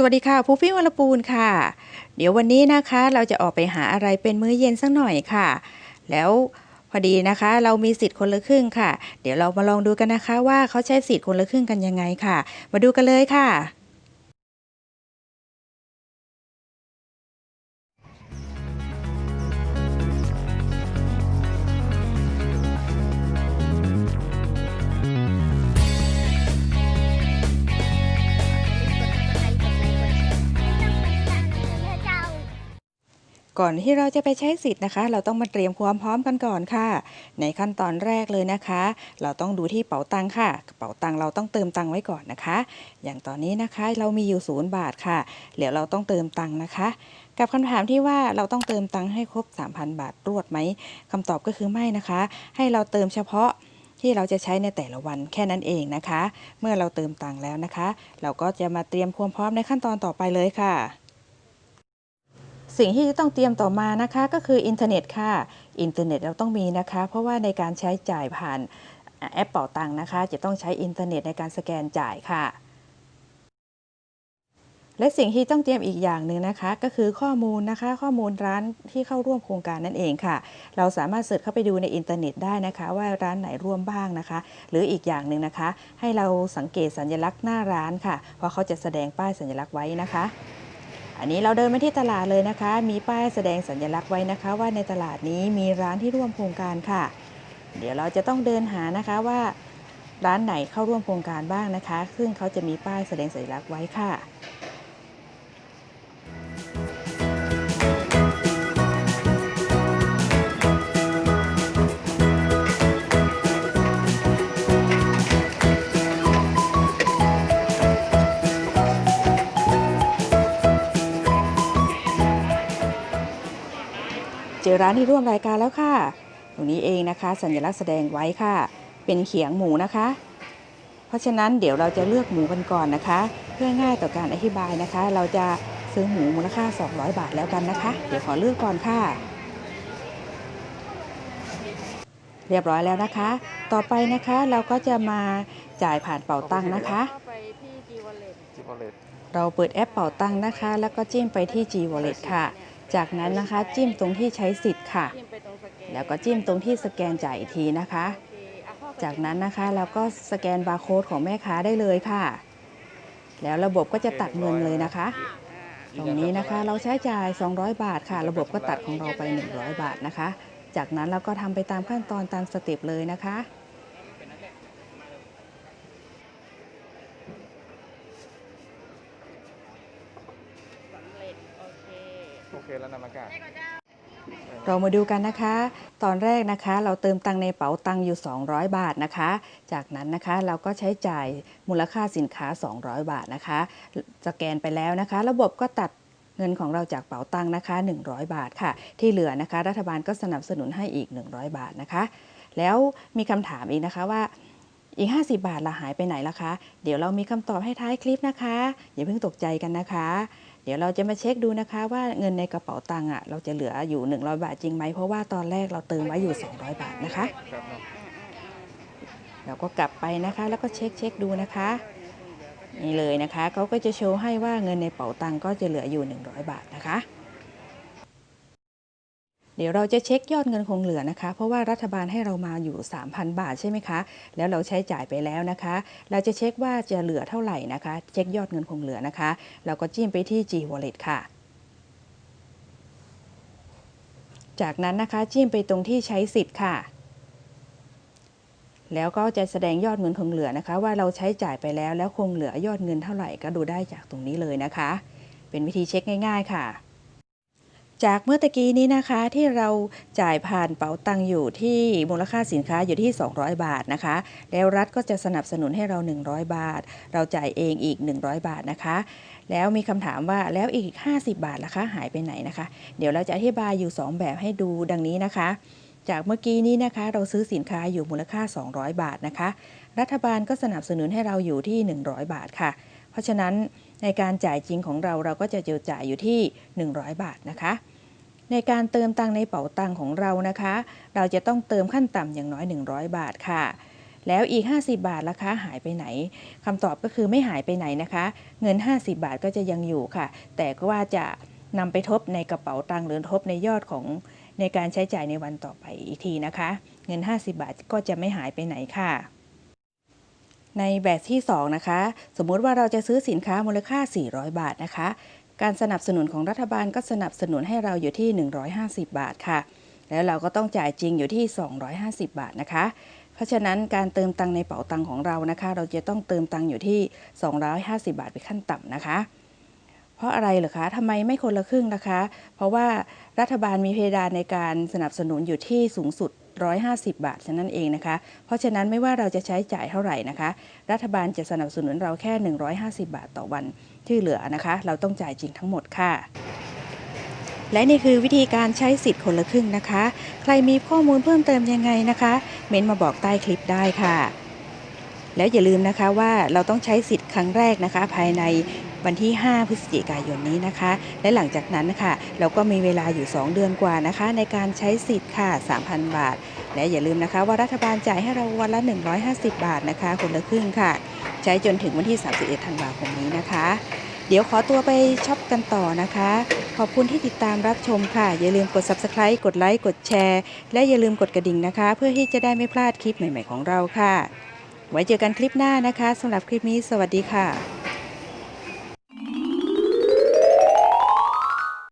สวัสดีค่ะผู้ฟิ้งวรปูนค่ะ เดี๋ยววันนี้นะคะเราจะออกไปหาอะไรเป็นมื้อเย็นสักหน่อยค่ะ แล้วพอดีนะคะ เรามีสิทธิ์คนละครึ่งค่ะ เดี๋ยวเรามาลองดูกันนะคะ ว่าเขาใช้สิทธิ์คนละครึ่งกันยังไงค่ะ มาดูกันเลยค่ะ ก่อนที่เราจะไปใช้สิทธิ์นะคะ เราต้องมาเตรียมความพร้อมกันก่อนค่ะ ในขั้นตอนแรกเลยนะคะ เราต้องดูที่เป๋าตังค่ะ เป๋าตังเราต้องเติมตังไว้ก่อนนะคะ อย่างตอนนี้นะคะเรามีอยู่ศูนย์บาทค่ะเดี๋ยวเราต้องเติมตังนะคะ กับคำถามที่ว่าเราต้องเติมตังให้ครบ 3,000 บาทรวดไหมคำตอบก็คือไม่นะคะ ให้เราเติมเฉพาะที่เราจะใช้ในแต่ละวันแค่นั้นเองนะคะ เมื่อเราเติมตังแล้วนะคะ เราก็จะมาเตรียมความพร้อมในขั้นตอนต่อไปเลยค่ะ สิ่งที่จะต้องเตรียมต่อมานะคะ ก็คืออินเทอร์เน็ตค่ะ อินเทอร์เน็ตเราต้องมีนะคะ เพราะว่าในการใช้จ่ายผ่านแอปเป่าตังนะคะ จะต้องใช้อินเทอร์เน็ตในการสแกนจ่ายค่ะ และสิ่งที่ต้องเตรียมอีกอย่างหนึ่งนะคะ ก็คือข้อมูลนะคะ ข้อมูลร้านที่เข้าร่วมโครงการนั่นเองค่ะ เราสามารถเสิร์ชเข้าไปดูในอินเทอร์เน็ตได้นะคะ ว่าร้านไหนร่วมบ้างนะคะ หรืออีกอย่างหนึ่งนะคะ ให้เราสังเกตสัญลักษณ์หน้าร้านค่ะเพราะเขาจะแสดงป้ายสัญลักษณ์ไว้นะคะ อันนี้เราเดินมาที่ตลาดเลยนะคะ มีป้ายแสดงสัญลักษณ์ไว้นะคะ ว่าในตลาดนี้มีร้านที่ร่วมโครงการค่ะ เดี๋ยวเราจะต้องเดินหานะคะว่าร้านไหนเข้าร่วมโครงการบ้างนะคะ ซึ่งเขาจะมีป้ายแสดงสัญลักษณ์ไว้ค่ะ อร้านที่ร่วมรายการแล้วค่ะ ตรงนี้เองนะคะ สัญลักษณ์แสดงไว้ค่ะ เป็นเขียงหมูนะคะ เพราะฉะนั้นเดี๋ยวเราจะเลือกหมูกันก่อนนะคะ เพื่อง่ายต่อการอธิบายนะคะ เราจะซื้อหมูมูลค่า 200 บาทแล้วกันนะคะ เดี๋ยวขอเลือกก่อนค่ะ เรียบร้อยแล้วนะคะ ต่อไปนะคะเราก็จะมาจ่ายผ่านเป๋าตังค์นะคะเข้าไปที่ G Wallet จิบอลเลตเราเปิดแอปเป๋าตังค์นะคะ แล้วก็จิ้มไปที่ G Wallet ค่ะ จากนั้นนะคะจิ้มตรงที่ใช้สิทธิ์ค่ะ แล้วก็จิ้มตรงที่สแกนจ่ายอีกทีนะคะ จากนั้นนะคะเราก็สแกนบาร์โค้ดของแม่ค้าได้เลยค่ะ แล้วระบบก็จะตัดเงินเลยนะคะ ตรงนี้นะคะเราใช้จ่าย 200 บาทค่ะ ระบบก็ตัดของเราไป 100 บาทนะคะ จากนั้นเราก็ทำไปตามขั้นตอนตามสเต็ปเลยนะคะ สำเร็จโอเค โอเคแล้วนามากา เรามาดูกันนะคะ ตอนแรกนะคะ เราเติมตังในเป๋าตังอยู่ 200 บาทนะคะ จากนั้นนะคะเราก็ใช้จ่ายมูลค่าสินค้า 200 บาทนะคะ สแกนไปแล้วนะคะ ระบบก็ตัดเงินของเราจากเป๋าตังนะคะ 100 บาทค่ะ ที่เหลือนะคะ รัฐบาลก็สนับสนุนให้อีก 100 บาทนะคะ แล้วมีคำถามอีกนะคะว่า อีก 50 บาทละหายไปไหนล่ะคะ เดี๋ยวเรามีคำตอบให้ท้ายคลิปนะคะ อย่าเพิ่งตกใจกันนะคะ เดี๋ยวเราจะมาเช็คดูนะคะ ว่าเงินในกระเป๋าตังค์อะเราจะเหลืออยู่ 100 บาทจริงไหมเพราะว่าตอนแรกเราเติมไว้อยู่ 200 บาทนะคะเนาะเราก็กลับไปนะคะ แล้วก็เช็คเช็คดูนะคะนี่เลยนะคะเขาก็จะโชว์ให้ว่าเงินในเป๋าตังค์ก็จะเหลืออยู่ 100 บาทนะคะ เดี๋ยวเราจะเช็คยอดเงินคงเหลือนะคะ เพราะว่ารัฐบาลให้เรามาอยู่ 3,000 บาทใช่ไหมคะ แล้วเราใช้จ่ายไปแล้วนะคะ เราจะเช็คว่าจะเหลือเท่าไหร่นะคะ เช็คยอดเงินคงเหลือนะคะ เราก็จิ้มไปที่ G Wallet ค่ะจากนั้นนะคะจิ้มไปตรงที่ใช้สิทธิ์ค่ะ แล้วก็จะแสดงยอดเงินคงเหลือนะคะ ว่าเราใช้จ่ายไปแล้วแล้วคงเหลือยอดเงินเท่าไหร่ก็ดูได้จากตรงนี้เลยนะคะ เป็นวิธีเช็คง่าย ๆ ค่ะ จากเมื่อตะกี้นี้นะคะที่เราจ่ายผ่านเป๋าตังอยู่ที่มูลค่าสินค้าอยู่ที่ 200 บาทนะคะ แล้วรัฐก็จะสนับสนุนให้เรา 100 บาท เราจ่ายเองอีก 100 บาทนะคะ แล้วมีคำถามว่าแล้วอีก 50 บาทล่ะคะหายไปไหนนะคะ เดี๋ยวเราจะอธิบายอยู่ 2 แบบให้ดูดังนี้นะคะ จากเมื่อกี้นี้นะคะ เราซื้อสินค้าอยู่มูลค่า 200 บาทนะคะ รัฐบาลก็สนับสนุนให้เราอยู่ที่ 100 บาทค่ะ เพราะฉะนั้นในการจ่ายจริงของเราเราก็จะเจอจ่ายอยู่ที่ 100 บาทนะคะ ในการเติมตังในเป๋าตังของเรานะคะ เราจะต้องเติมขั้นต่ำอย่างน้อย 100 บาทค่ะ แล้วอีก 50 บาทราคาหายไปไหนคำตอบก็คือไม่หายไปไหนนะคะ เงิน 50 บาทก็จะยังอยู่ค่ะ แต่ก็ว่าจะนำไปทบในกระเป๋าตังหรือทบในยอดของในการใช้จ่ายในวันต่อไปอีกทีนะคะ เงิน 50 บาทก็จะไม่หายไปไหนค่ะ ในแบบที่ 2 นะคะ สมมุติว่าเราจะซื้อสินค้ามูลค่า 400 บาทนะคะ การสนับสนุนของรัฐบาลก็สนับสนุนให้เราอยู่ที่ 150 บาทค่ะ แล้วเราก็ต้องจ่ายจริงอยู่ที่ 250 บาทนะคะ เพราะฉะนั้นการเติมตังในเป๋าตังของเรานะคะ เราจะต้องเติมตังอยู่ที่ 250 บาทเป็นขั้นต่ำนะคะ เพราะอะไรเหรอคะทำไมไม่คนละครึ่งนะคะ เพราะว่ารัฐบาลมีเพดานในการสนับสนุนอยู่ที่สูงสุด 150 บาทฉะนั้นเองนะคะ เพราะฉะนั้นไม่ว่าเราจะใช้จ่ายเท่าไหร่นะคะ รัฐบาลจะสนับสนุนเราแค่ 150 บาทต่อวันที่เหลือนะคะ เราต้องจ่ายจริงทั้งหมดค่ะและนี่คือวิธีการใช้สิทธิ์คนละครึ่งนะคะ ใครมีข้อมูลเพิ่มเติมยังไงนะคะ เม้นมาบอกใต้คลิปได้ค่ะ แล้วอย่าลืมนะคะว่าเราต้องใช้สิทธิ์ครั้งแรกนะคะ ภายในวันที่ 5 พฤศจิกายนนี้นะคะ และหลังจากนั้นนะคะเราก็มีเวลาอยู่ 2 เดือนกว่านะคะ ในการใช้สิทธิ์ค่ะ 3,000 บาท และอย่าลืมนะคะ ว่ารัฐบาลจ่ายให้เราวันละ 150 บาทนะคะ คนละครึ่งค่ะ ใช้จนถึงวันที่ 31 ธันวาคมนี้นะคะ เดี๋ยวขอตัวไปช็อปกันต่อนะคะ ขอบคุณที่ติดตามรับชมค่ะ อย่าลืมกด subscribe กดไลค์กดแชร์ และอย่าลืมกดกระดิ่งนะคะ เพื่อที่จะได้ไม่พลาดคลิปใหม่ ๆ ของเราค่ะ ไว้เจอกันคลิปหน้านะคะสำหรับคลิปนี้สวัสดีค่ะ